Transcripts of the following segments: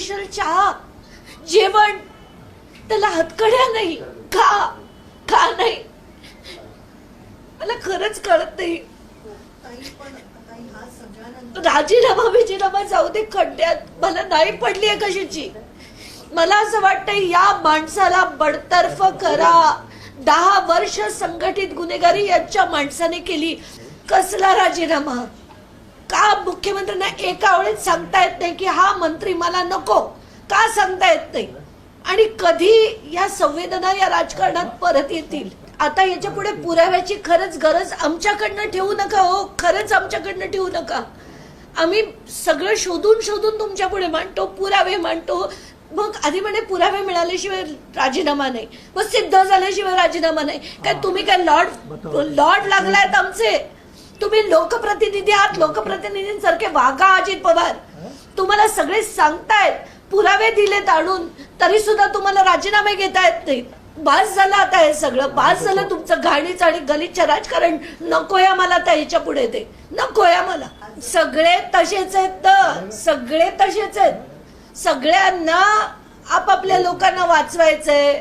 Special चहा जेवण त्याला हातकड्या नाही का का नाही. मला खरंच कळत नाही. राजीनामा बिजीनामा जाऊ दे खड्ड्यात. मला नाही पडली आहे कशाची. मला असं वाटतं या माणसाला बडतर्फ करा. दहा वर्ष संघटित गुन्हेगारी यांच्या माणसाने केली. कसला राजीनामा का मुख्यमंत्र्यांना एका वेळेत सांगता येत नाही की हा मंत्री मला नको? का सांगता येत नाही? आणि कधी या संवेदना या राजकारणात परत येतील? आता याच्यापुढे पुराव्याची खरंच गरज आमच्याकडनं ठेवू नका हो. खरंच आमच्याकडनं ठेवू नका. आम्ही सगळं शोधून शोधून तुमच्यापुढे मांडतो पुरावे मांडतो. मग आधी म्हणे पुरावे मिळाल्याशिवाय राजीनामा नाही. मग सिद्ध झाल्याशिवाय राजीनामा नाही. काय तुम्ही काय लॉर्ड लॉर्ड लागलायत आमचे? तुम्ही लोकप्रतिनिधी आहात लोकप्रतिनिधींसारखे वागा अजित पवार. तुम्हाला सगळे सांगतायत पुरावे दिलेत आणून तरी सुद्धा तुम्हाला राजीनामे घेता येत नाही बास झालं आता हे सगळं बास झालं तुमचं घाणीच आणि गलिच्छ राजकारण. नकोय आम्हाला आता ह्याच्या पुढे ते. नकोय आम्हाला सगळे तसेच आहेत तर. सगळे तसेच आहेत. सगळ्यांना आपापल्या लोकांना वाचवायचंय.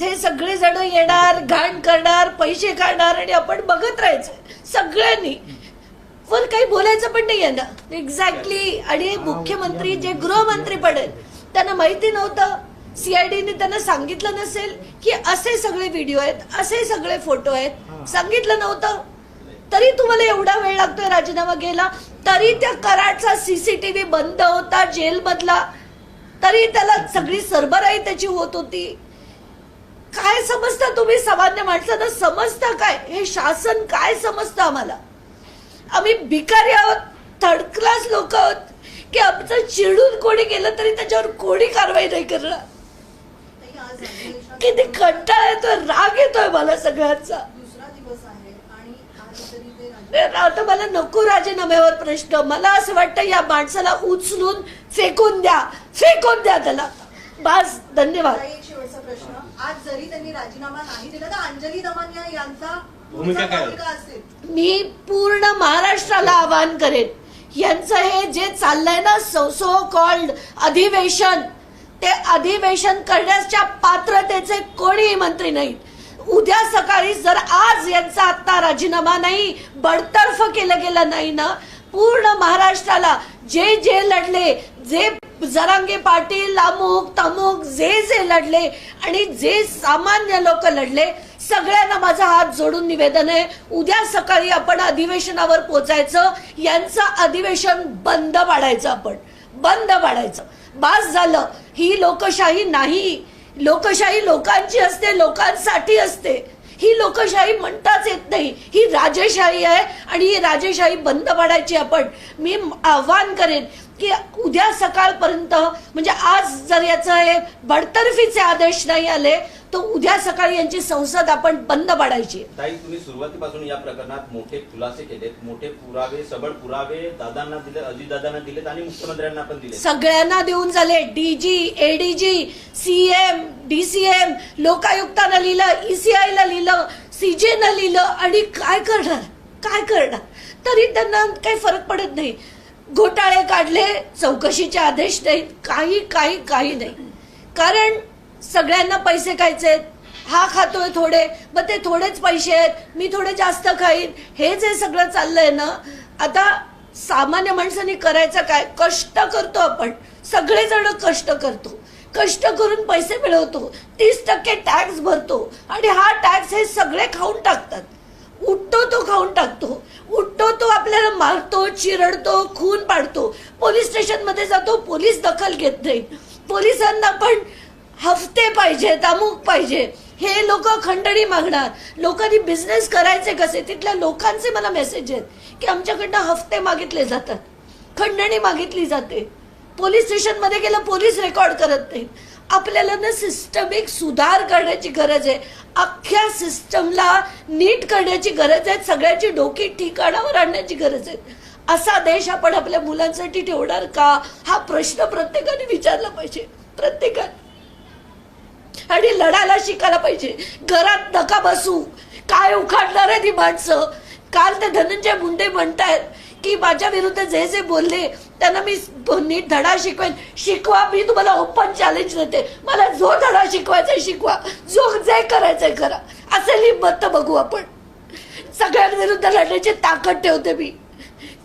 हे सगळे जण येणार घाण करणार पैसे काढणार आणि आपण बघत राहायचं. सगळ्यांनी. वर काही बोलायचं पण नाही आहे ना. एक्झॅक्टली आणि मुख्यमंत्री जे गृहमंत्री पडेल त्यांना माहिती नव्हतं. सीआयडीने त्यांना सांगितलं नसेल की असे सगळे व्हिडिओ आहेत असे सगळे फोटो आहेत. सांगितलं नव्हतं. तरी तुम्हाला एवढा वेळ लागतोय राजीनामा घ्यायला? तरी त्या कराडचा सीसीटीव्ही बंद होता जेलमधला तरी त्याला सगळी सरबराई त्याची होत होती. काय समजता तुम्ही सामान्य माणसांना? समजता काय? हे शासन काय समजतं आम्हाला? आम्ही भिकारी आहोत थर्ड क्लास लोक आहोत की आमचं चिडून कोणी गेलं तरी त्याच्यावर कोणी कारवाई नाही करणार? किती कंटाळा येतोय राग येतोय मला सगळ्यांचा. आता मला नको राजीनाम्यावर प्रश्न. मला असं वाटतं या माणसाला उचलून फेकून द्या. फेकून द्या त्याला. बास धन्यवाद. आज जरी त्यांनी राजीनामा नाही दिला तर अंजली दमानिया यांचा भूमिका पुढचा काय? भूमिका असेल मी पूर्ण महाराष्ट्राला आवाहन करेन यांचं हे जे चाललंय ना सो सो कॉल्ड अधिवेशन ते अधिवेशन करण्याच्या पात्रतेचे कोणीही मंत्री नाहीत उद्या सकाळी जर आज यांचा आता राजीनामा नाही बडतर्फ केलं गेलं नाही ना पूर्ण महाराष्ट्राला जे जे लढले जे जरांगे पाटील अमुक तमुक जे जे लढले आणि जे सामान्य लोक लढले सगळ्यांना माझा हात जोडून निवेदन आहे. उद्या सकाळी आपण अधिवेशनावर पोचायचं यांचं अधिवेशन बंद पाडायचं आपण. बंद पाडायचं. बास झालं. ही लोकशाही नाही. लोकशाही लोकांची असते लोकांसाठी असते. ही लोकशाही म्हणताच येत नाही. ही राजेशाही आहे आणि ही राजेशाही बंद पाडायची आपण. मी आव्हान करेन. की उद्या सकाळपर्यंत म्हणजे आज जर याचं हे बडतर्फीचे आदेश नाही आले तर उद्या सकाळी यांची संसद आपण बंद पाडायची. ताई तुम्ही सुरुवातीपासून या प्रकरणात मोठे खुलासे केलेत. मोठे पुरावे सबळ पुरावे दादांना दिले अजितदादांना दिलेत आणि मुख्यमंत्र्यांना पण दिले सगळ्यांना देऊन झाले. D G A D G C M D C M लोकायुक्तानं लिहिलं ईसीआयला लिहिलं सीजेनं लिहिलं आणि काय करणार? काय करणार? तरी त्यांना काही फरक पडत नाही. घोटाळे काढले चौकशीचे आदेश नाहीत काही काही काही नाही. कारण सगळ्यांना पैसे खायचे आहेत. हा खातोय थोडे मग ते थोडेच पैसे आहेत. मी थोडे जास्त खाईन. हे जे सगळं चाललंय ना आता सामान्य माणसांनी करायचं काय? कष्ट करतो आपण. सगळेजण कष्ट करतो. कष्ट करून पैसे मिळवतो. तीस टक्के टॅक्स भरतो. आणि हा टॅक्स हे सगळे खाऊन टाकतात. उठतो तो खाऊन टाकतो. उठतो तो आपल्याला मारतो चिरडतो खून पाडतो. पोलीस स्टेशनमध्ये जातो पोलीस दखल घेत नाही पोलिसांना पण हफ्ते पाहिजेत अमुक पाहिजे. हे लोक खंडणी मागणार. लोकांनी बिझनेस करायचे कसे? तिथल्या लोकांचे मला मेसेज आहेत की आमच्याकडनं हफ्ते मागितले जातात. खंडणी मागितली जाते. पोलीस स्टेशनमध्ये गेलं पोलीस रेकॉर्ड करत नाहीत. आपल्याला ना सिस्टमिक सुधार करण्याची गरज आहे. अख्ख्या सिस्टमला नीट करण्याची गरज आहे. सगळ्याची डोकी ठिकाणावर आणण्याची गरज आहे. असा देश आपण आपल्या मुलांसाठी ठेवणार का? हा प्रश्न प्रत्येकाने विचारला पाहिजे. प्रत्येकाने. आणि लढायला शिकायला पाहिजे. घरात नका बसू. काय उखाडणार आहे ती माणसं? काल ते धनंजय मुंडे म्हणतायत की माझ्या विरुद्ध जे जे बोलले त्यांना मी नीट धडा शिकवेन. शिकवा मी तुम्हाला ओपन चॅलेंज देते. मला जो धडा शिकवायचा शिकवा. जो जे करायचंय करा. असेल ही मत बघू आपण. सगळ्यांविरुद्ध लढण्याची ताकद ठेवते मी.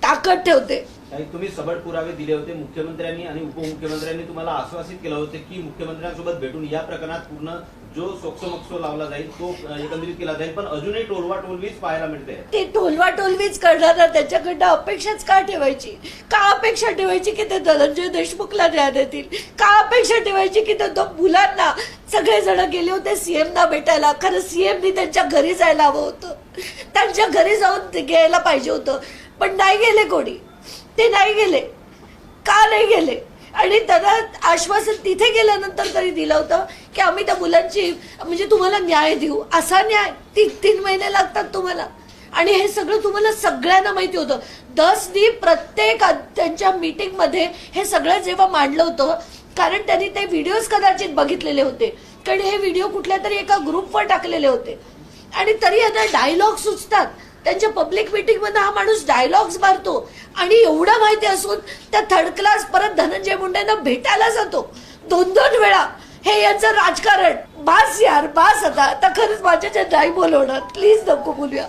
ताकद ठेवते. तुम्ही सबळ पुरावे दिले होते मुख्यमंत्र्यांनी आणि उपमुख्यमंत्र्यांनी तुम्हाला आश्वासित केलं होतं की मुख्यमंत्र्यांसोबत भेटून या प्रकरणात पूर्ण जो सोक्सोमक्सो लावला जाईल तो एकंदरीत केला जाईल पण अजूनही टोलवा टोलवीच पाहायला मिळते. ते टोलवा टोलवीच करणार त्याच्याकडनं अपेक्षाच का ठेवायची? का अपेक्षा ठेवायची की ते धनंजय देशमुखला न्याय देतील? का अपेक्षा ठेवायची की ते दोन मुलांना सगळेजण गेले होते सीएम ना भेटायला? खरं सीएमनी त्यांच्या घरी जायला हवं होतं. त्यांच्या घरी जाऊन ते घ्यायला पाहिजे होतं. पण नाही गेले कोणी. ते नाही गेले. का नाही गेले? आणि त्यांना आश्वासन तिथे गेल्यानंतर तरी दिलं होतं की आम्ही त्या मुलांची म्हणजे तुम्हाला न्याय देऊ. असा न्याय ती तीन महिने लागतात तुम्हाला. आणि हे सगळं तुम्हाला सगळ्यांना माहिती होतं. दसनी प्रत्येक त्यांच्या मीटिंगमध्ये हे सगळं जेव्हा मांडलं होतं कारण त्यांनी ते व्हिडिओज कदाचित बघितलेले होते. कारण हे व्हिडिओ कुठल्या तरी एका ग्रुपवर टाकलेले होते. आणि तरी यांना डायलॉग सुचतात. त्यांच्या पब्लिक मिटिंगमध्ये हा माणूस डायलॉग्स मारतो. आणि एवढं माहिती असून त्या थर्ड क्लास परत धनंजय मुंडेंना भेटायला जातो. दोन दोन वेळा. हे यांचं राजकारण. बास यार बास आता. आता खरंच माझ्याच्या नाही बोलवणार. प्लीज नको बोलूया.